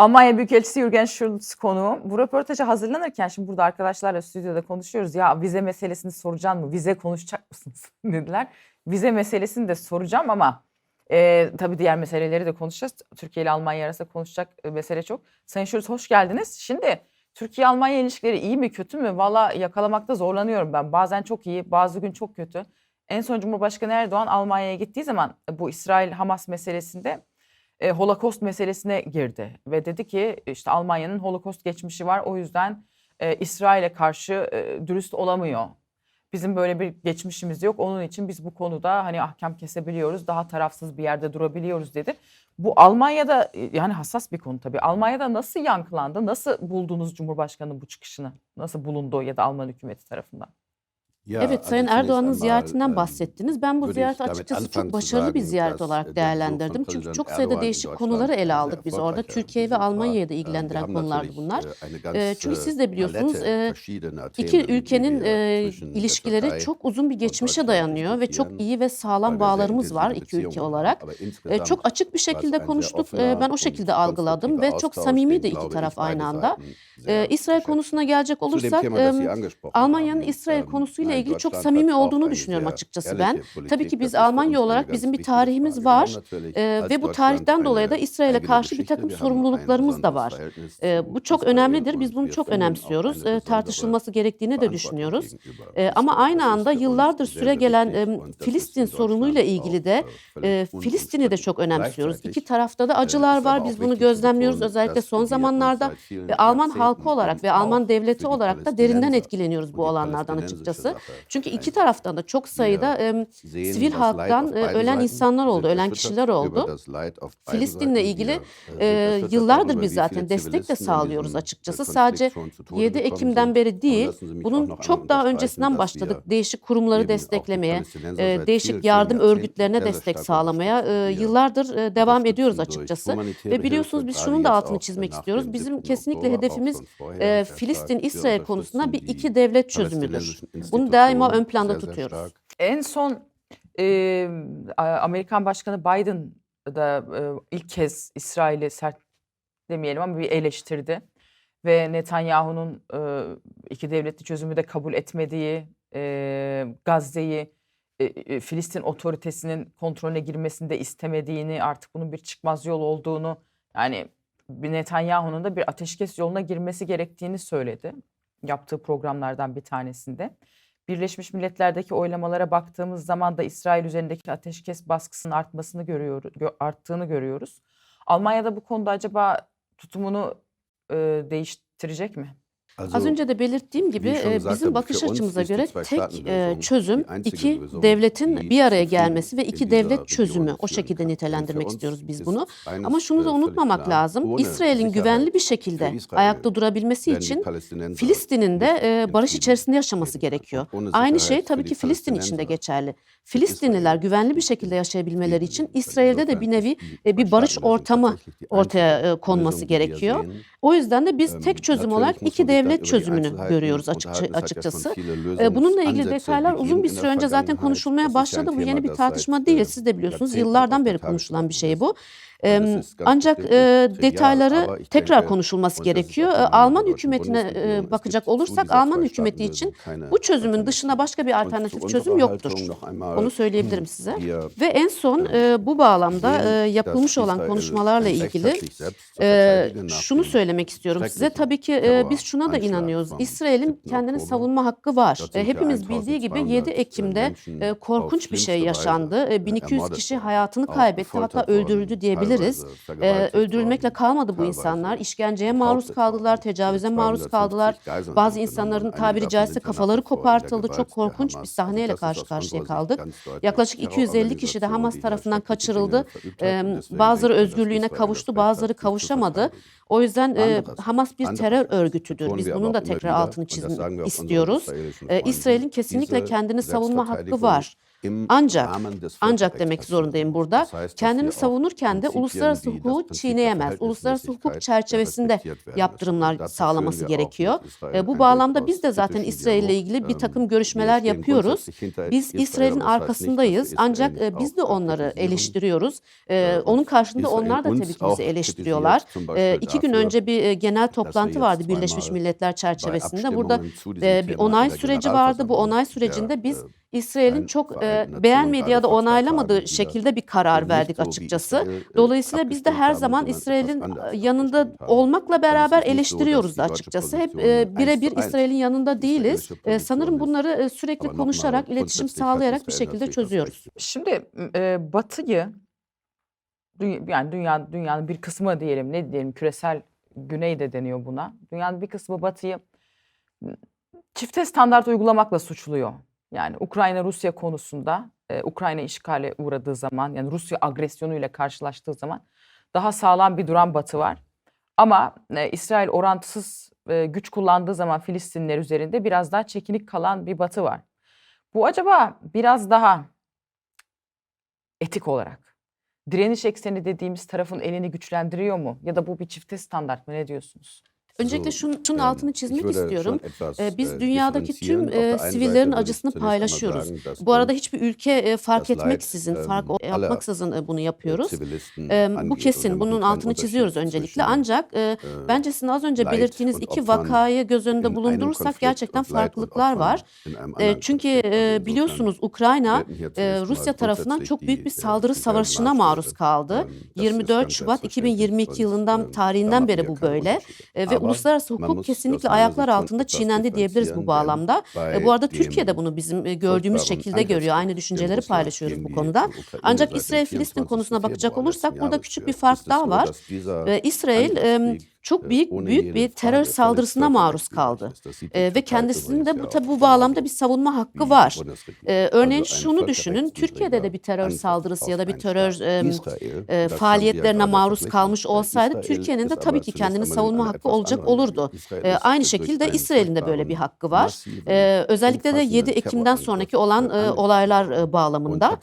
Almanya Büyükelçisi Jürgen Schultz konuğum. Bu röportaja hazırlanırken şimdi burada arkadaşlarla stüdyoda konuşuyoruz. Ya vize meselesini soracağım mı? Vize konuşacak mısınız dediler. Vize meselesini de soracağım ama e, tabii diğer meseleleri de konuşacağız. Türkiye ile Almanya arasında konuşacak e, mesele çok. Sayın Schultz hoş geldiniz. Şimdi Türkiye-Almanya ilişkileri iyi mi kötü mü? Valla yakalamakta zorlanıyorum ben. Bazen çok iyi, bazı gün çok kötü. En son Cumhurbaşkanı Erdoğan Almanya'ya gittiği zaman bu İsrail-Hamas meselesinde e, Holocaust meselesine girdi ve dedi ki işte Almanya'nın Holocaust geçmişi var o yüzden e, İsrail'e karşı e, dürüst olamıyor. Bizim böyle bir geçmişimiz yok. Onun için biz bu konuda hani ahkam kesebiliyoruz, daha tarafsız bir yerde durabiliyoruz dedi. Bu Almanya'da e, yani hassas bir konu tabii. Almanya'da nasıl yankılandı? Nasıl buldunuz Cumhurbaşkanı'nın bu çıkışını? Nasıl bulundu ya da Alman hükümeti tarafından? Ya, Evet, Sayın Erdoğan'ın ziyaretinden ähm, bahsettiniz. Ben bu ziyareti açıkçası çok başarılı bir ziyaret olarak von değerlendirdim. Çünkü çok sayıda değişik konuları ele aldık biz orada. Türkiye ve. Almanya'yı da ilgilendiren haben konulardı bunlar. çünkü siz de biliyorsunuz e, iki ülkenin e, ilişkileri çok uzun bir geçmişe dayanıyor ve çok iyi ve sağlam bağlarımız var iki ülke olarak. E, çok açık bir şekilde konuştuk. E, ben o şekilde algıladım ve çok samimi de iki taraf aynı anda. E, İsrail konusuna gelecek olursak e, Almanya'nın İsrail konusuyla ilgili çok samimi olduğunu düşünüyorum açıkçası ben. Tabii ki biz Almanya olarak bizim bir tarihimiz var. Ee, ve bu tarihten dolayı da İsrail'e karşı bir takım sorumluluklarımız da var. Ee, bu çok önemlidir. Biz bunu çok önemsiyoruz. besondere tartışılması gerektiğini de düşünüyoruz. Ee, ama aynı anda yıllardır süre gelen Filistin in sorunuyla ilgili de e, völlig Filistin'i de çok önemsiyoruz. İki tarafta da acılar var. Biz bunu gözlemliyoruz özellikle son zamanlarda ve Alman halkı olarak ve Alman devleti olarak da derinden etkileniyoruz bu palästinensische açıkçası. Çünkü iki taraftan da çok sayıda sehen sivil halktan e, ölen insanlar oldu, ölen kişiler oldu. Filistin'le ilgili e, yıllardır biz zaten destek de sağlıyoruz açıkçası. Sadece schon zu Tode 7 gekommen Ekim'den beri değil, bunun çok daha öncesinden başladık. Değişik kurumları desteklemeye, e, değişik yardım örgütlerine destek sağlamaya e, yıllardır e, devam ediyoruz açıkçası. Ve biliyorsunuz biz şunun da altını çizmek istiyoruz. Bizim 7. kesinlikle hedefimiz e, Filistin-İsrail konusunda bir iki devlet çözümüdür. palästinensischen Bunu daima ön planda tutuyoruz. En son e, Amerikan Başkanı Biden da e, ilk kez İsrail'i sert demeyelim ama bir eleştirdi. Ve Netanyahu'nun e, iki devletli çözümü de kabul etmediği, e, Gazze'yi e, e, Filistin otoritesinin kontrolüne girmesini de istemediğini, artık bunun bir çıkmaz yol olduğunu, yani bir Netanyahu'nun da bir ateşkes yoluna girmesi gerektiğini söyledi. Yaptığı programlardan bir tanesinde. Birleşmiş Milletler'deki oylamalara baktığımız zaman da İsrail üzerindeki ateşkes baskısının artmasını görüyoruz, arttığını görüyoruz. Almanya'da bu konuda acaba tutumunu e, değiştirecek mi? Az önce de belirttiğim gibi e, bizim bakış uns açımıza göre tek e, çözüm iki devletin bir araya gelmesi ve iki devlet çözümü o şekilde nitelendirmek istiyoruz biz bunu. Ama şunu da unutmamak lazım. İsrail'in güvenli bir şekilde ayakta durabilmesi için Filistin'in de e, barış içerisinde yaşaması gerekiyor. Aynı şey tabii ki Filistin için de geçerli. ist Filistinliler güvenli bir şekilde yaşayabilmeleri için. İsrail'de de bir nevi bir barış ortamı ortaya konması gerekiyor. O yüzden de biz tek çözüm olarak iki dann devlet çözümünü görüyoruz açıkça- açıkçası. schon viele E, Bununla ilgili detaylar uzun bir süre önce zaten konuşulmaya başladı. Bu yeni bir tartışma değil. Siz de biliyorsunuz yıllardan beri konuşulan bir şey bu. Ganz Ancak e, detayları tekrar konuşulması gerekiyor. E, Alman hükümetine e, bakacak olursak Alman hükümeti için bu çözümün dışında başka bir alternatif çözüm yoktur. Onu söyleyebilirim size. Ve en son e, bu bağlamda e, yapılmış olan konuşmalarla ilgili e, şunu söylemek istiyorum size. Tabii ki e, biz şuna da inanıyoruz. İsrail'in 7. kendini savunma hakkı var. E, hepimiz bildiği gibi 7 1200 Ekim'de e, korkunç bir şey yaşandı. E, 1200 ermordet kişi hayatını kaybetti hatta öldürüldü diyebiliriz. Teilweise E, vergewaltigt öldürülmekle kalmadı bu insanlar. İşkenceye maruz kaldılar, tecavüze 250 maruz kaldılar. Bazı insanların tabiri caizse kafaları kopartıldı. Çok korkunç bir sahneyle karşı karşıya kaldık. Yaklaşık eine 250 kişi de Hamas tarafından kaçırıldı. Deswegen Bazıları özgürlüğüne kavuştu, bazıları kavuşamadı. O yüzden e, Hamas bir terör örgütüdür. Biz bunun da tekrar altını çizmek istiyoruz. E, İsrail'in kesinlikle kendini savunma hakkı var. Ancak, ancak demek zorundayım burada. Kendini savunurken de uluslararası hukuku çiğneyemez. Uluslararası hukuk çerçevesinde yaptırımlar sağlaması gerekiyor. Bu bağlamda biz de zaten İsrail ile ilgili bir takım görüşmeler yapıyoruz. Biz İsrail'in arkasındayız ancak e, biz de onları eleştiriyoruz. E, onun karşılığında onlar da tabii ki bizi eleştiriyorlar. E, iki gün önce bir e, genel toplantı vardı Birleşmiş Milletler çerçevesinde. Burada e, bir onay süreci vardı. Bu onay sürecinde biz İsrail'in çok e, beğenmediği ya da onaylamadığı şekilde bir karar verdik açıkçası. Dolayısıyla biz de her zaman İsrail'in yanında olmakla beraber eleştiriyoruz da açıkçası. Hep e, birebir İsrail'in yanında değiliz. E, sanırım bunları sürekli konuşarak, iletişim sağlayarak bir şekilde çözüyoruz. Şimdi e, Batı'yı yani dünya dünyanın bir kısmı diyelim ne diyelim küresel güney de deniyor buna. Dünyanın bir kısmı Batı'yı çifte standart uygulamakla suçluyor. Yani Ukrayna Rusya konusunda e, Ukrayna işgale uğradığı zaman yani Rusya agresyonuyla karşılaştığı zaman daha sağlam bir duran Batı var. Ama e, İsrail orantısız e, güç kullandığı zaman Filistinler üzerinde biraz daha çekinik kalan bir Batı var. Bu acaba biraz daha etik olarak direniş ekseni dediğimiz tarafın elini güçlendiriyor mu? Ya da bu bir çifte standart mı? Ne diyorsunuz? Öncelikle şunun, şunun altını çizmek istiyorum. Ee, Biz dünyadaki tüm e, sivillerin acısını paylaşıyoruz. Bu arada hiçbir ülke e, fark etmeksizin, fark o- yapmaksızın e, bunu yapıyoruz. Ee, Bu kesin. Bunun altını çiziyoruz öncelikle. Ancak e, bence sizin az önce belirttiğiniz iki vakayı göz önünde bulundurursak gerçekten farklılıklar var. E, Çünkü e, biliyorsunuz Ukrayna e, Rusya tarafından çok büyük bir saldırı savaşına maruz kaldı. 24 Şubat 2022 yılından tarihinden beri bu böyle. E, ve uluslararası hukuk kesinlikle ayaklar altında çiğnendi diyebiliriz bu bağlamda. E, bu arada Türkiye de bunu bizim e, gördüğümüz şekilde görüyor. Aynı düşünceleri paylaşıyoruz bu konuda. Ancak İsrail-Filistin konusuna bakacak olursak burada küçük bir fark daha var. E, İsrail e, çok büyük büyük bir terör saldırısına maruz kaldı. E, ve kendisinin de bu tabi bu bağlamda bir savunma hakkı var. E, örneğin şunu düşünün, Türkiye'de de bir terör saldırısı ya da bir terör e, e, faaliyetlerine maruz kalmış olsaydı Türkiye'nin de tabii ki kendini savunma hakkı olacak olurdu. E, aynı şekilde İsrail'in de böyle bir hakkı var. E, özellikle de 7 Ekim'den sonraki olan e, olaylar e, bağlamında.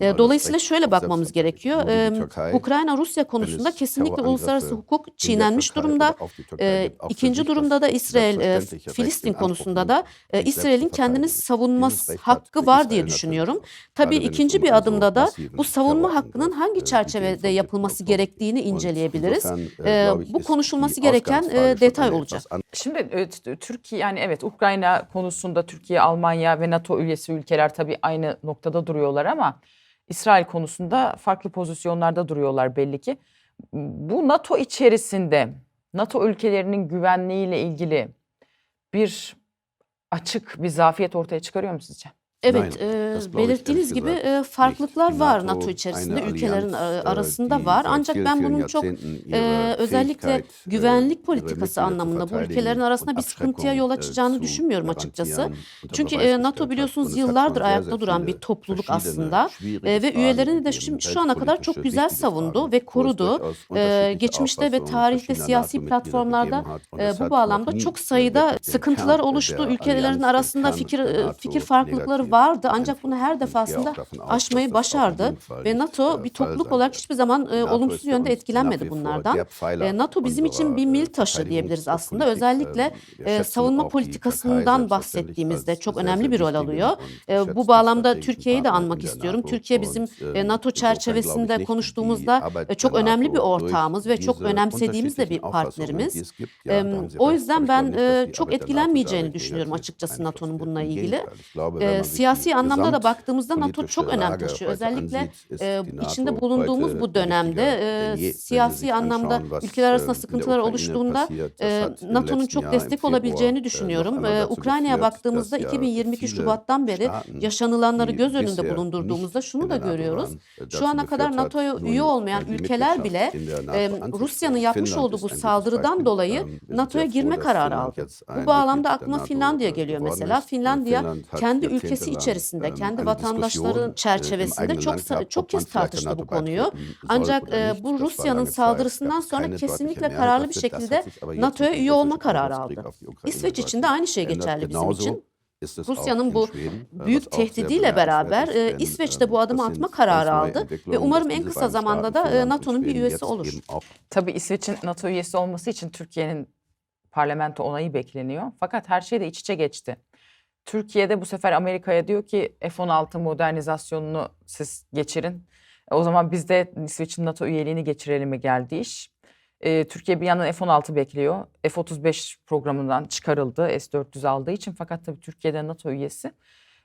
E, dolayısıyla şöyle bakmamız gerekiyor. E, Ukrayna-Rusya konusunda kesinlikle uluslararası hukuk çiğnenmiş durumda. E, ikinci durumda da İsrail, e, Filistin konusunda da e, İsrail'in kendini savunması hakkı var diye düşünüyorum. Tabii ikinci bir adımda da bu savunma hakkının hangi çerçevede yapılması gerektiğini inceleyebiliriz. E, bu konuşulması gereken e, detay olacak. Şimdi e, Türkiye yani evet Ukrayna konusunda Türkiye, Almanya ve NATO üyesi ülkeler tabii aynı noktada duruyorlar ama İsrail konusunda farklı pozisyonlarda duruyorlar belli ki. Bu NATO içerisinde NATO ülkelerinin güvenliğiyle ilgili bir açık bir zafiyet ortaya çıkarıyor mu sizce? Evet, e, belirttiğiniz gibi e, farklılıklar var NATO, içerisinde, ülkelerin e, arasında var. Ancak ben bunun çok e, özellikle äh, güvenlik politikası anlamında bu ülkelerin arasında bir sıkıntıya yol äh, açacağını düşünmüyorum açıkçası. Çünkü e, NATO biliyorsunuz yıllardır ayakta duran bir topluluk aslında E, ve üyelerini de şimdi şu ana kadar çok güzel savundu ve korudu. E, geçmişte ve tarihte siyasi platformlarda e, bu bağlamda çok sayıda sıkıntılar oluştu. Ülkelerin arasında fikir e, fikir farklılıkları vardı ancak bunu her defasında aşmayı başardı ve NATO bir topluluk olarak hiçbir zaman e, olumsuz yönde etkilenmedi bunlardan. E, NATO bizim için bir mil taşı diyebiliriz aslında. Özellikle e, schätzen savunma politikasından bahsettiğimizde çok önemli bir rol alıyor. E, bu bağlamda Türkiye'yi de anmak istiyorum. Türkiye bizim e, NATO glaube çerçevesinde konuştuğumuzda e, çok önemli bir ortağımız ve çok diese önemsediğimiz de bir partnerimiz. Sie o yüzden ben e, çok etkilenmeyeceğini düşünüyorum açıkçası NATO'nun bununla ilgili. E, siyasi anlamda da baktığımızda NATO çok önem taşıyor. Özellikle e, içinde bulunduğumuz bu dönemde e, siyasi anlamda ülkeler arasında ähm, sıkıntılar oluştuğunda e, NATO'nun çok destek olabileceğini äh, düşünüyorum. E, Ukrayna'ya baktığımızda dass ja 2022 viele Şubat'tan beri yaşanılanları göz önünde bulundurduğumuzda şunu da görüyoruz. äh, Şu ana kadar NATO'ya üye olmayan äh, ülkeler bile e. Rusya'nın yapmış olduğu bu saldırıdan dolayı Ähm, NATO'ya girme kararı aldı. Bu bağlamda aklıma Finlandiya äh, geliyor mesela. Äh, Finlandiya kendi ülkesi jahrzehntelang, içerisinde, kendi vatandaşların im çerçevesinde çok çok kez tartıştı bu konuyu. Ancak e, bu Rusya'nın saldırısından sonra kesinlikle kararlı bir şekilde NATO'ya üye olma kararı aldı. İsveç için de aynı şey geçerli bizim için. Rusya'nın bu büyük tehdidiyle beraber e, İsveç de bu adımı atma kararı aldı ve umarım en kısa zamanda da e, NATO'nun bir üyesi olur. Tabii İsveç'in NATO üyesi olması için Türkiye'nin parlamento onayı bekleniyor. Fakat her şey de iç içe geçti. Türkiye'de bu sefer Amerika'ya diyor ki F-16 modernizasyonunu siz geçirin. E, o zaman biz de İsveç'in NATO üyeliğini geçirelim mi geldi iş. E, Türkiye bir yandan F-16 bekliyor. F-35 programından çıkarıldı S-400 aldığı için fakat tabii Türkiye'de NATO üyesi.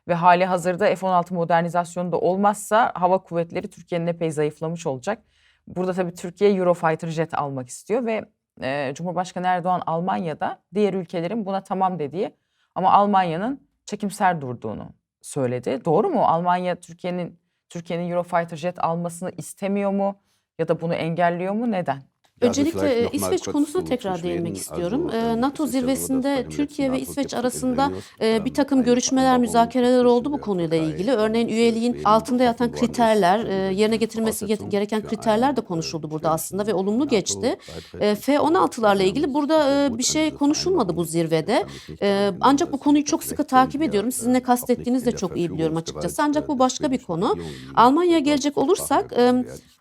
Ve hali hazırda F-16 modernizasyonu da olmazsa hava kuvvetleri Türkiye'nin epey zayıflamış olacak. Burada tabii Türkiye Eurofighter jet almak istiyor ve e, Cumhurbaşkanı Erdoğan Almanya'da diğer ülkelerin buna tamam dediği ama Almanya'nın çekimser durduğunu söyledi. Doğru mu? Almanya Türkiye'nin Türkiye'nin Eurofighter jet almasını istemiyor mu ya da bunu engelliyor mu? Neden? Öncelikle e, İsveç konusuna tekrar değinmek istiyorum. E, NATO zirvesinde Türkiye ve İsveç arasında e, bir takım görüşmeler, müzakereler oldu bu konuyla ilgili. Örneğin üyeliğin altında yatan kriterler, e, yerine getirilmesi ge- gereken kriterler de konuşuldu burada aslında ve olumlu geçti. E, F-16'larla ilgili burada e, bir şey konuşulmadı bu zirvede. E, ancak bu konuyu çok sıkı takip ediyorum. Sizin ne kastettiğinizi de çok iyi biliyorum açıkçası. Ancak bu başka bir konu. Almanya'ya gelecek olursak, e,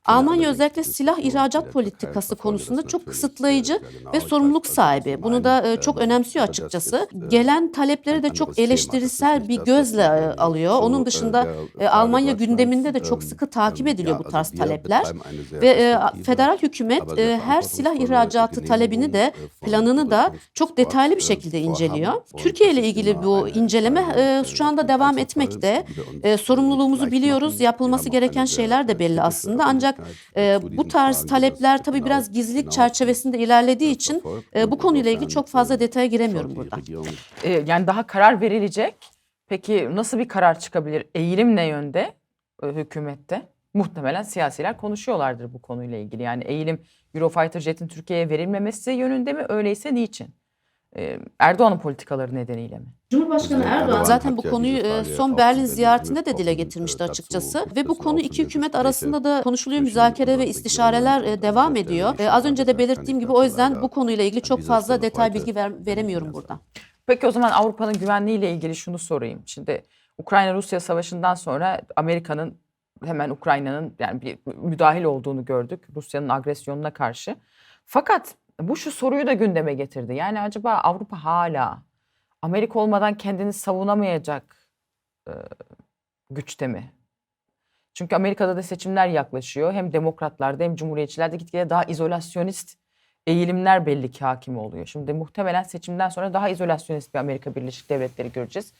Almanya özellikle silah ihracat politikası konusunda çok kısıtlayıcı ve sorumluluk sahibi. Bunu da e, çok önemsiyor açıkçası. Gelen talepleri de çok eleştirisel bir gözle e, alıyor. Onun dışında e, Almanya gündeminde de çok sıkı takip ediliyor bu tarz talepler. Ve federal hükümet her silah ihracatı talebini de planını da çok detaylı bir şekilde inceliyor. Türkiye ile ilgili bu inceleme şu anda devam etmekte. Sorumluluğumuzu biliyoruz. Yapılması gereken şeyler de belli aslında. Ancak e, bu tarz talepler tabii biraz gizlilik çerçevesinde ilerlediği için e, bu konuyla ilgili çok fazla detaya giremiyorum burada. E, yani daha karar verilecek. Peki nasıl bir karar çıkabilir? Eğilim ne yönde e, hükümette? Muhtemelen siyasiler konuşuyorlardır bu konuyla ilgili. Yani eğilim Eurofighter jet'in Türkiye'ye verilmemesi yönünde mi? Öyleyse niçin? E, Erdoğan'ın politikaları nedeniyle mi? Cumhurbaşkanı Erdoğan zaten bu konuyu e, son Berlin ziyaretinde de dile getirmişti açıkçası ve bu konu iki hükümet arasında da konuşuluyor, müzakere ve istişareler e, devam ediyor. E, Az önce de belirttiğim gibi o yüzden bu konuyla ilgili çok fazla detay bilgi ver- veremiyorum burada. Peki o zaman Avrupa'nın güvenliğiyle ilgili şunu sorayım. Şimdi Ukrayna-Rusya savaşından sonra Amerika'nın hemen Ukrayna'nın yani bir müdahil olduğunu gördük Rusya'nın agresyonuna karşı. Fakat bu şu soruyu da gündeme getirdi. Yani acaba Avrupa hala Amerika olmadan kendini savunamayacak e, güçte mi? Çünkü Amerika'da da seçimler yaklaşıyor. Hem demokratlarda hem cumhuriyetçilerde gitgide daha izolasyonist eğilimler belli ki hakim oluyor. Şimdi muhtemelen seçimden sonra daha izolasyonist bir Amerika Birleşik Devletleri göreceğiz.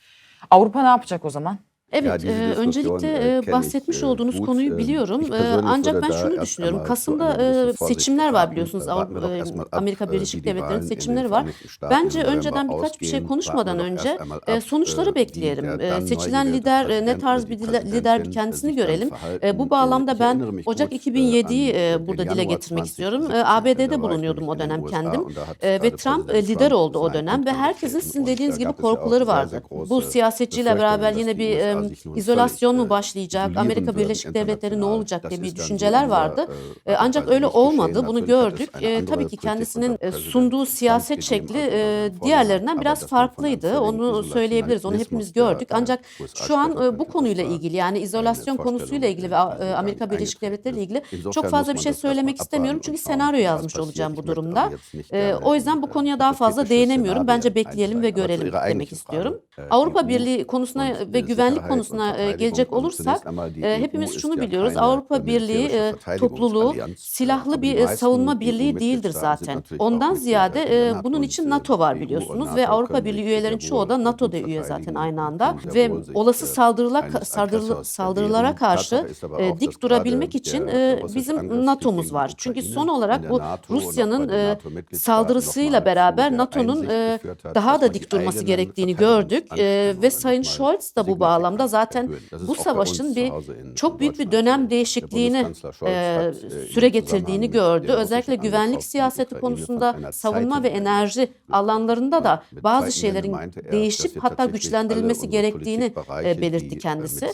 Avrupa ne yapacak o zaman? Evet, e, öncelikle e, bahsetmiş olduğunuz konuyu biliyorum. E, ancak ben şunu düşünüyorum. Kasım'da e, seçimler var biliyorsunuz. Avrupa, e, Amerika Birleşik Devletleri'nin seçimleri var. Bence önceden birkaç bir şey konuşmadan önce e, sonuçları bekleyelim. E, seçilen lider e, ne tarz bir lider, bir kendisini görelim. E, bu bağlamda ben Ocak gut, e, 2007'yi an e, burada dile getirmek istiyorum. 2017. E, ABD'de bulunuyordum o dönem kendim. E, ve Trump e, lider oldu o dönem ve herkesin sizin dediğiniz gibi korkuları vardı. Bu siyasetçiyle beraber yine bir e, izolasyon mu e, başlayacak, Amerika Birleşik Devletleri ne olacak diye bir düşünceler vardı. äh, E, ancak öyle olmadı. Bunu gördük. E, tabii ki kendisinin e, sunduğu siyaset şekli er e, diğerlerinden biraz farklıydı. Onu söyleyebiliriz. Onu hepimiz Isolationismus der, gördük. Ancak şu an e, bu konuyla ilgili yani izolasyon konusuyla ilgili ve e, Amerika Birleşik Devletleri ile ilgili çok fazla bir şey söylemek istemiyorum. Çünkü senaryo yazmış olacağım bu durumda. E, o yüzden bu konuya daha fazla hypothetische değinemiyorum. Bence bekleyelim ve görelim demek istiyorum. Avrupa Birliği konusuna ve güvenlik konusuna e, gelecek olursak e, hepimiz şunu biliyoruz. Avrupa Birliği e, topluluğu silahlı bir e, savunma birliği değildir zaten. Ondan ziyade e, bunun için äh, NATO var biliyorsunuz ve Avrupa Birliği üyelerin çoğu da NATO'da üye zaten aynı anda ve olası äh, saldırılar saldırı, saldırılara karşı e, dik durabilmek için e, bizim NATO'muz var. Çünkü son olarak bu Rusya'nın e, saldırısıyla beraber NATO'nun e, daha da dik durması gerektiğini gördük E, ve Sayın Scholz da bu signifikant bağlamda zaten bu savaşın bir çok büyük bir dönem değişikliğini e, süre getirdiğini gördü. Özellikle güvenlik siyaseti konusunda savunma ve enerji alanlarında da bazı şeylerin değişip hatta güçlendirilmesi gerektiğini e, belirtti kendisi.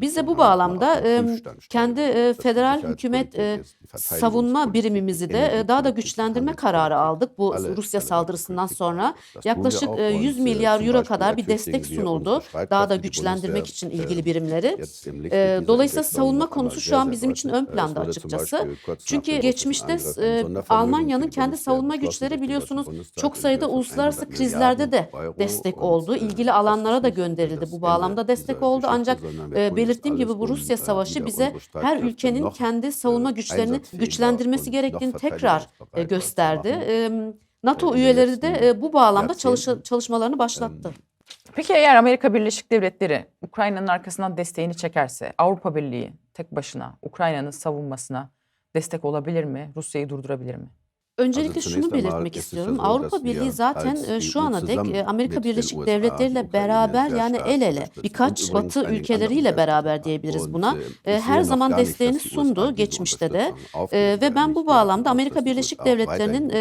Biz de bu bağlamda e, kendi e, federal hükümet e, savunma birimimizi de e, daha da güçlendirme kararı aldık. Bu Rusya saldırısından sonra yaklaşık e, 100 milyar euro kadar bir destek sunuldu. Daha da güçlendirmek için ilgili birimleri. E, Dolayısıyla savunma konusu şu an bizim için ön planda açıkçası. Çünkü geçmişte e, Almanya'nın kendi savunma güçleri biliyorsunuz çok sayıda uluslararası krizlerde de destek oldu. İlgili alanlara da gönderildi. Bu bağlamda destek oldu. Ancak e, belirttiğim gibi bu Rusya savaşı bize her ülkenin kendi savunma güçlerini güçlendirmesi gerektiğini tekrar e, gösterdi. E, NATO üyeleri de bu bağlamda çalış çalışmalarını başlattı. Peki eğer Amerika Birleşik Devletleri Ukrayna'nın arkasından desteğini çekerse Avrupa Birliği tek başına Ukrayna'nın savunmasına destek olabilir mi? Rusya'yı durdurabilir mi? Öncelikle şunu belirtmek istiyorum. Avrupa Birliği zaten e, şu ana dek e, Amerika Birleşik Devletleri ile beraber yani el ele birkaç Batı ülkeleriyle beraber diyebiliriz buna. E, Her zaman desteğini sundu geçmişte de ve ben bu bağlamda Amerika Birleşik Devletleri'nin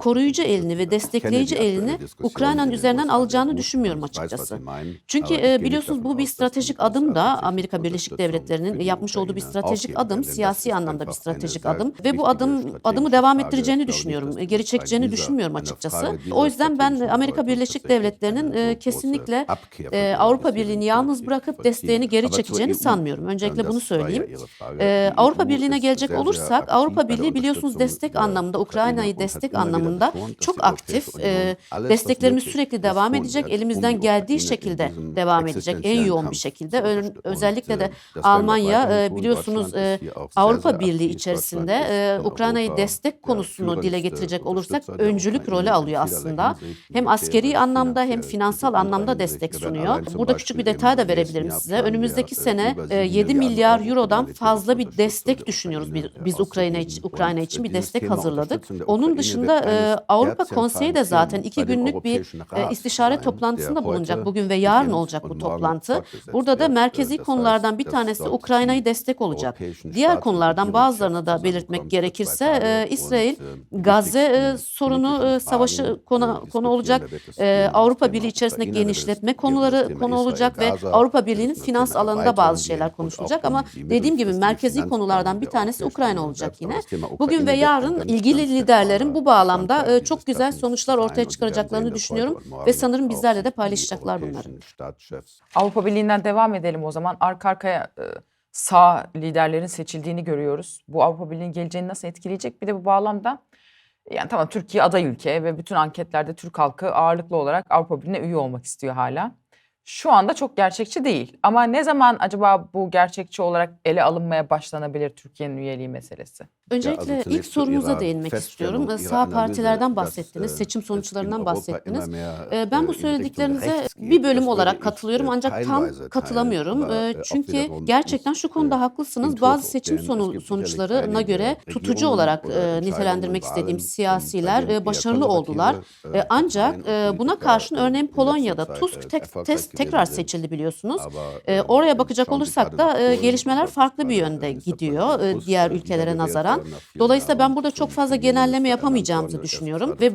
koruyucu elini ve destekleyici elini Ukrayna'nın üzerinden alacağını düşünmüyorum açıkçası. Çünkü biliyorsunuz bu bir stratejik adım da Amerika Birleşik Devletleri'nin yapmış olduğu bir stratejik adım, siyasi anlamda bir stratejik adım ve bu adım adımı devam ettireceğini düşünüyorum. E, Geri çekeceğini düşünmüyorum açıkçası. O yüzden ben Amerika Birleşik Devletleri'nin e, kesinlikle e, Avrupa Birliği'ni yalnız bırakıp desteğini geri çekeceğini sanmıyorum. Öncelikle bunu söyleyeyim. Avrupa Birliği'ne gelecek olursak Avrupa Birliği biliyorsunuz destek anlamda Ukrayna'yı destek anlamında çok aktif. Desteklerimiz sürekli devam edecek. Elimizden geldiği şekilde devam edecek. En yoğun bir şekilde. Özellikle de Almanya biliyorsunuz Avrupa Birliği içerisinde Ukrayna'yı destek konusunu dile getirecek olursak öncülük rolü alıyor aslında. Hem askeri anlamda hem finansal anlamda destek sunuyor. Burada küçük bir detay da verebilirim size. Önümüzdeki sene e, 7 milyar eurodan fazla bir destek düşünüyoruz biz, biz Ukrayna için, Ukrayna için bir destek hazırladık. Onun dışında e, Avrupa Konseyi de zaten iki günlük bir e, istişare toplantısında bulunacak. Bugün ve yarın olacak bu toplantı. Burada da merkezi konulardan bir tanesi Ukrayna'yı destek olacak. Diğer konulardan bazılarını da belirtmek gerekirse e, İsrail Gazze e, sorunu e, savaşı konu konu olacak. E, Avrupa Birliği içerisinde genişletme konuları konu olacak ve Avrupa Birliği'nin finans alanında bazı şeyler konuşulacak ama dediğim gibi merkezi konulardan bir tanesi Ukrayna olacak yine. Bugün ve yarın ilgili liderlerin bu bağlamda e, çok güzel sonuçlar ortaya çıkaracaklarını düşünüyorum ve sanırım bizlerle de paylaşacaklar bunları. Avrupa Birliği'nden devam edelim o zaman. Arka arkaya sağ liderlerin seçildiğini görüyoruz. Bu Avrupa Birliği'nin geleceğini nasıl etkileyecek? Bir de bu bağlamda yani tamam Türkiye aday ülke ve bütün anketlerde Türk halkı ağırlıklı olarak Avrupa Birliği'ne üye olmak istiyor hala. Şu anda çok gerçekçi değil. Ama ne zaman acaba bu gerçekçi olarak ele alınmaya başlanabilir Türkiye'nin üyeliği meselesi? Öncelikle ilk sorunuza değinmek istiyorum. Sağ partilerden bahsettiniz, seçim sonuçlarından bahsettiniz. Ee, Ben bu söylediklerinize bir bölüm olarak katılıyorum ancak tam katılamıyorum. Çünkü gerçekten şu konuda haklısınız. Bazı seçim sonu, sonuçlarına göre tutucu olarak e, nitelendirmek istediğim siyasiler e, başarılı oldular. E, Ancak e, buna karşın örneğin Polonya'da Tusk tek, tes- tekrar seçildi biliyorsunuz. E, Oraya bakacak olursak da e, gelişmeler farklı bir yönde gidiyor e, diğer ülkelere nazaran. Dolayısıyla ben burada çok fazla genelleme yapamayacağımızı düşünüyorum ve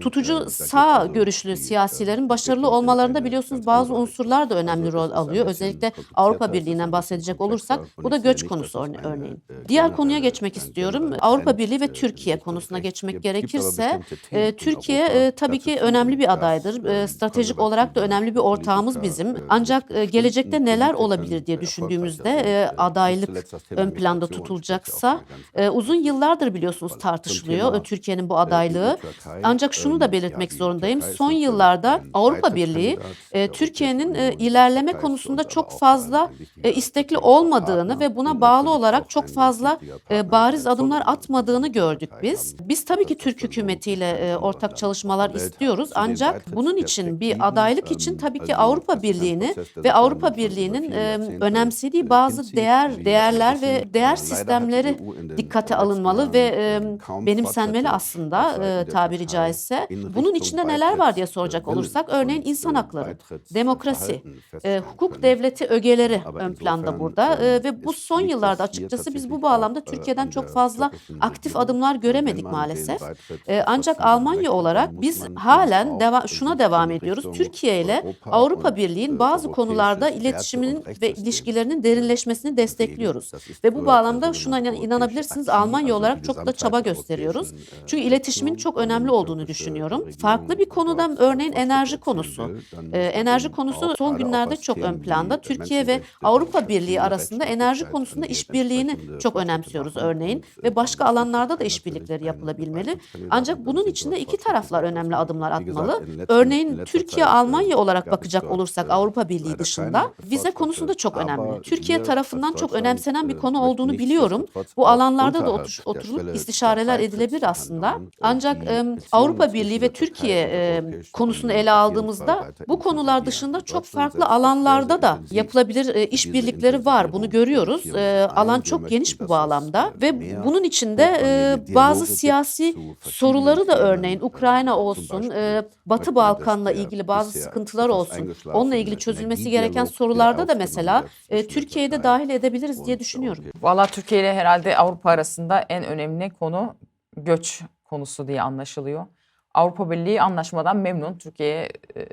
tutucu sağ görüşlü siyasilerin başarılı olmalarında biliyorsunuz bazı unsurlar da önemli rol alıyor. Özellikle Avrupa Birliği'nden bahsedecek olursak bu da göç konusu örne- örneğin. Diğer konuya geçmek istiyorum. Avrupa Birliği ve Türkiye konusuna geçmek gerekirse e, Türkiye e, tabii ki önemli bir adaydır. E, stratejik olarak da önemli bir ortağımız bizim. Ancak gelecekte neler olabilir diye düşündüğümüzde e, adaylık ön planda tutulacaksa uzun yıllardır biliyorsunuz tartışılıyor e, Türkiye'nin bu adaylığı. Ancak şunu da belirtmek zorundayım. Son yıllarda Avrupa Birliği e, Türkiye'nin e, ilerleme konusunda çok fazla e, istekli olmadığını ve buna bağlı olarak çok fazla e, bariz adımlar atmadığını gördük biz. Biz tabii ki Türk hükümetiyle e, ortak çalışmalar istiyoruz ancak bunun için bir adaylık için tabii ki Avrupa Birliği'ni ve Avrupa Birliği'nin e, önemsediği bazı değer değerler ve değer sistemleri dikkat dikkate alınmalı ve e, benimsenmeli aslında e, tabiri caizse. Bunun içinde neler var diye soracak olursak örneğin insan hakları, demokrasi, e, hukuk devleti ögeleri ön planda burada e, ve bu son yıllarda açıkçası biz bu bağlamda Türkiye'den çok fazla aktif adımlar göremedik maalesef. E, ancak Almanya olarak biz halen deva şuna devam ediyoruz. Türkiye ile Avrupa Birliği'nin bazı konularda iletişiminin ve ilişkilerinin derinleşmesini destekliyoruz. Ve bu bağlamda şuna inan- inanabilirsiniz Almanya olarak çok da çaba gösteriyoruz. Çünkü iletişimin çok önemli olduğunu düşünüyorum. Farklı bir konuda örneğin enerji konusu. Ee, enerji konusu son günlerde çok ön planda. Türkiye ve Avrupa Birliği arasında enerji konusunda işbirliğini çok önemsiyoruz örneğin ve başka alanlarda da işbirlikleri yapılabilmeli. Ancak bunun için de iki taraflar önemli adımlar atmalı. Örneğin Türkiye Almanya olarak bakacak olursak Avrupa Birliği dışında vize konusunda çok önemli. Türkiye tarafından çok önemsenen bir konu olduğunu biliyorum. Bu alanlarda da otur- oturulup istişareler edilebilir aslında. Ancak e, Avrupa Birliği ve Türkiye e, konusunu ele aldığımızda bu konular dışında çok farklı alanlarda da yapılabilir e, işbirlikleri var. Bunu görüyoruz. E, alan çok geniş bu bağlamda ve bunun içinde e, bazı siyasi soruları da örneğin Ukrayna olsun, e, Batı Balkan'la ilgili bazı sıkıntılar olsun. Onunla ilgili çözülmesi gereken sorularda da mesela e, Türkiye'yi de dahil edebiliriz diye düşünüyorum. Valla Türkiye ile herhalde Avrupa arasında en önemli konu göç konusu diye anlaşılıyor. Avrupa Birliği anlaşmadan memnun. Türkiye'ye e,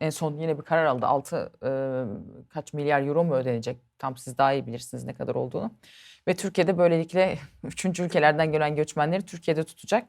en son yine bir karar aldı. 6 kaç milyar euro mu ödenecek? Tam siz daha iyi bilirsiniz ne kadar olduğunu. Ve Türkiye'de böylelikle üçüncü ülkelerden gelen göçmenleri Türkiye'de tutacak.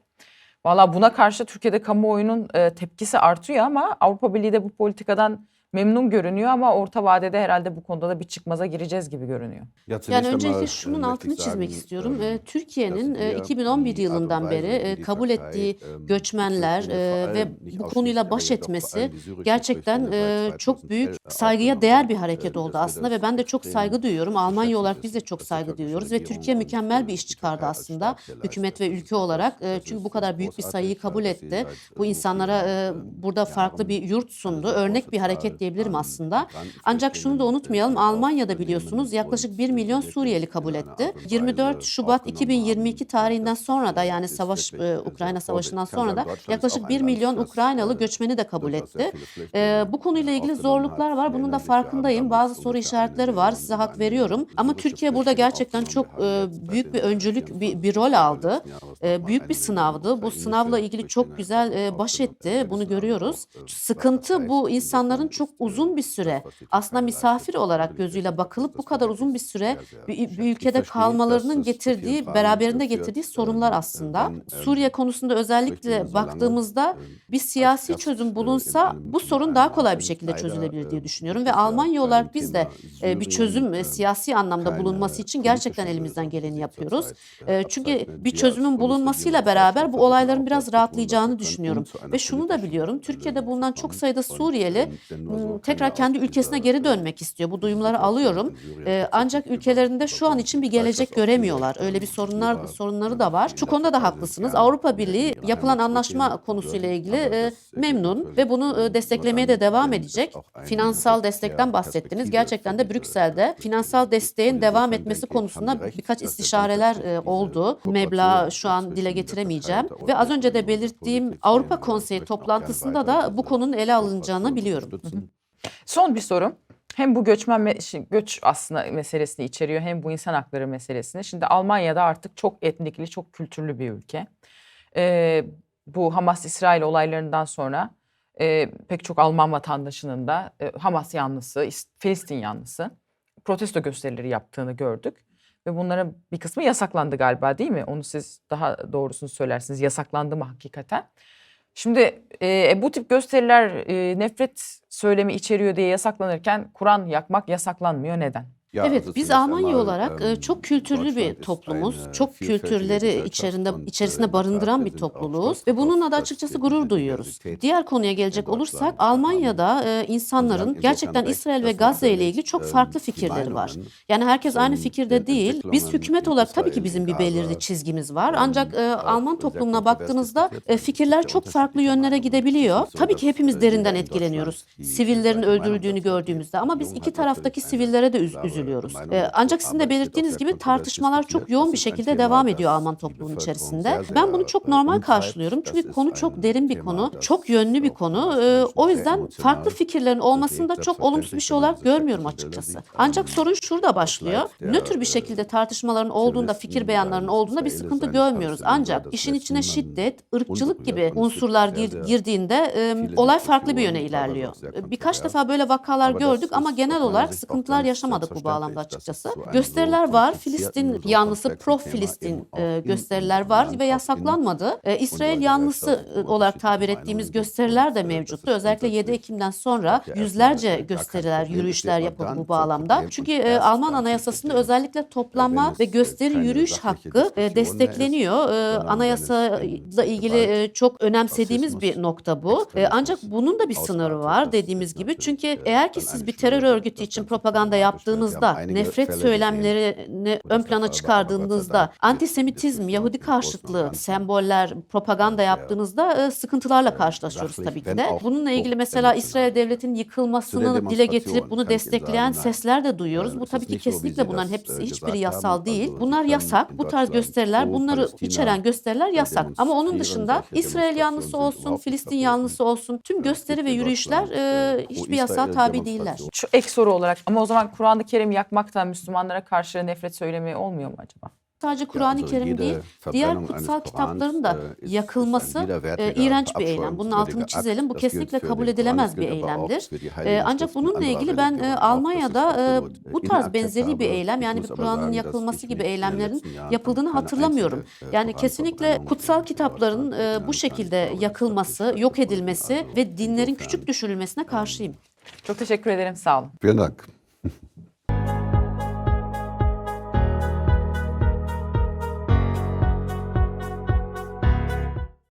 Valla buna karşı Türkiye'de kamuoyunun e, tepkisi artıyor ama Avrupa Birliği de bu politikadan memnun görünüyor ama orta vadede herhalde bu konuda da bir çıkmaza gireceğiz gibi görünüyor. Yani öncelikle şunun altını çizmek istiyorum. Ee, Türkiye'nin e, 2011 yılından beri e, kabul ettiği göçmenler e, ve bu konuyla baş etmesi gerçekten e, çok büyük saygıya değer bir hareket oldu aslında ve ben de çok saygı duyuyorum. Almanya olarak biz de çok saygı duyuyoruz ve Türkiye mükemmel bir iş çıkardı aslında hükümet ve ülke olarak. E, Çünkü bu kadar büyük bir sayıyı kabul etti. Bu insanlara e, burada farklı bir yurt sundu. Örnek bir hareket diyebilirim aslında. Ancak şunu da unutmayalım. Almanya'da biliyorsunuz yaklaşık 1 milyon Suriyeli kabul etti. 24 Şubat 2022 tarihinden sonra da yani savaş e, Ukrayna Savaşı'ndan sonra da yaklaşık 1 milyon Ukraynalı göçmeni de kabul etti. E, bu konuyla ilgili zorluklar var. Bunun da farkındayım. Bazı soru işaretleri var. Size hak veriyorum. Ama Türkiye burada gerçekten çok e, büyük bir öncülük bir, bir rol aldı. E, büyük bir sınavdı. Bu sınavla ilgili çok güzel e, baş etti. Bunu görüyoruz. Sıkıntı bu insanların çok uzun bir süre aslında misafir olarak gözüyle bakılıp bu kadar uzun bir süre bir, bir ülkede kalmalarının getirdiği, beraberinde getirdiği sorunlar aslında. Suriye konusunda özellikle baktığımızda bir siyasi çözüm bulunsa bu sorun daha kolay bir şekilde çözülebilir diye düşünüyorum ve Almanya olarak biz de e, bir çözüm e, siyasi anlamda bulunması için gerçekten elimizden geleni yapıyoruz. E, Çünkü bir çözümün bulunmasıyla beraber bu olayların biraz rahatlayacağını düşünüyorum ve şunu da biliyorum. Türkiye'de bulunan çok sayıda Suriyeli tekrar kendi ülkesine geri dönmek istiyor. Bu duyumları alıyorum. Ee, ancak ülkelerinde şu an için bir gelecek göremiyorlar. Öyle bir sorunlar sorunları da var. Şu konuda da haklısınız. Avrupa Birliği yapılan anlaşma konusuyla ilgili e, memnun ve bunu e, desteklemeye de devam edecek. Finansal destekten bahsettiniz. Gerçekten de Brüksel'de finansal desteğin devam etmesi konusunda birkaç istişareler e, oldu. Meblağ şu an dile getiremeyeceğim. Ve az önce de belirttiğim Avrupa Konseyi toplantısında da bu konunun ele alınacağını biliyorum. Son bir soru. Hem bu göçmen göç aslında meselesini içeriyor hem bu insan hakları meselesini. Şimdi Almanya'da artık çok etnikli, çok kültürlü bir ülke. Ee, bu Hamas-İsrail olaylarından sonra e, pek çok Alman vatandaşının da e, Hamas yanlısı, İs- Filistin yanlısı protesto gösterileri yaptığını gördük. Ve bunların bir kısmı yasaklandı galiba değil mi? Onu siz daha doğrusunu söylersiniz. Yasaklandı mı hakikaten? Şimdi e, bu tip gösteriler e, nefret söylemi içeriyor diye yasaklanırken Kur'an yakmak yasaklanmıyor. Neden? Evet, biz Almanya olarak çok kültürlü bir toplumuz. Çok kültürleri içerisinde içerisinde barındıran bir topluluğuz ve bununla da açıkçası gurur duyuyoruz. Diğer konuya gelecek olursak Almanya'da insanların gerçekten İsrail ve Gazze ile ilgili çok farklı fikirleri var. Yani herkes aynı fikirde değil. Biz hükümet olarak tabii ki bizim bir belirli çizgimiz var. Ancak Alman toplumuna baktığınızda fikirler çok farklı yönlere gidebiliyor. Tabii ki hepimiz derinden etkileniyoruz. Sivillerin öldürüldüğünü gördüğümüzde ama biz iki taraftaki sivillere de üz üzülüyoruz. Üzülüyoruz. Ee, ancak sizin de belirttiğiniz gibi tartışmalar çok yoğun bir şekilde devam ediyor Alman toplumunun içerisinde. Ben bunu çok normal karşılıyorum çünkü konu çok derin bir konu, çok yönlü bir konu. Ee, o yüzden farklı fikirlerin olmasını da çok olumsuz bir şey olarak görmüyorum açıkçası. Ancak sorun şurada başlıyor. Nötr bir şekilde tartışmaların olduğunda, fikir beyanlarının olduğunda bir sıkıntı görmüyoruz. Ancak işin içine şiddet, ırkçılık gibi unsurlar gir- girdiğinde e, olay farklı bir yöne ilerliyor. Birkaç defa böyle vakalar gördük ama genel olarak sıkıntılar yaşamadık bu bağlamda açıkçası. Gösteriler var. Filistin yanlısı, pro-Filistin e, gösteriler var ve yasaklanmadı. E, İsrail yanlısı olarak tabir ettiğimiz gösteriler de mevcuttu. Özellikle 7 Ekim'den sonra yüzlerce gösteriler, yürüyüşler yapıldı bu bağlamda. Çünkü e, Alman Anayasası'nda özellikle toplanma ve gösteri yürüyüş hakkı destekleniyor. Anayasayla ilgili çok önemsediğimiz bir nokta bu. Ancak bunun da bir sınırı var dediğimiz gibi. Çünkü eğer ki siz bir terör örgütü için propaganda yaptığınızda, nefret söylemlerini ön plana çıkardığınızda, antisemitizm, Yahudi karşıtlığı semboller, propaganda yaptığınızda e, sıkıntılarla karşılaşıyoruz tabii ki de. Bununla ilgili mesela İsrail devletinin yıkılmasını dile getirip bunu destekleyen sesler de duyuyoruz. Bu tabii ki kesinlikle bunların hepsi hiçbiri yasal değil. Bunlar yasak. Bu tarz gösteriler, bunları içeren gösteriler yasak. Ama onun dışında İsrail yanlısı olsun, Filistin yanlısı olsun tüm gösteri ve yürüyüşler e, hiçbir yasağa tabi değiller. Şu ek soru olarak ama o zaman Kur'an-ı Kerim yakmak da Müslümanlara karşı nefret söylemi olmuyor mu acaba? Sadece Kur'an-ı Kerim değil, diğer kutsal kitapların da yakılması e, iğrenç bir eylem. Bunun altını çizelim. Bu kesinlikle kabul edilemez bir eylemdir. E, ancak bununla ilgili ben e, Almanya'da e, bu tarz benzeri bir eylem yani bir Kur'an'ın yakılması gibi eylemlerin yapıldığını hatırlamıyorum. Yani kesinlikle kutsal kitapların e, bu şekilde yakılması, yok edilmesi ve dinlerin küçük düşürülmesine karşıyım. Çok teşekkür ederim. Sağ olun. Vielen Dank.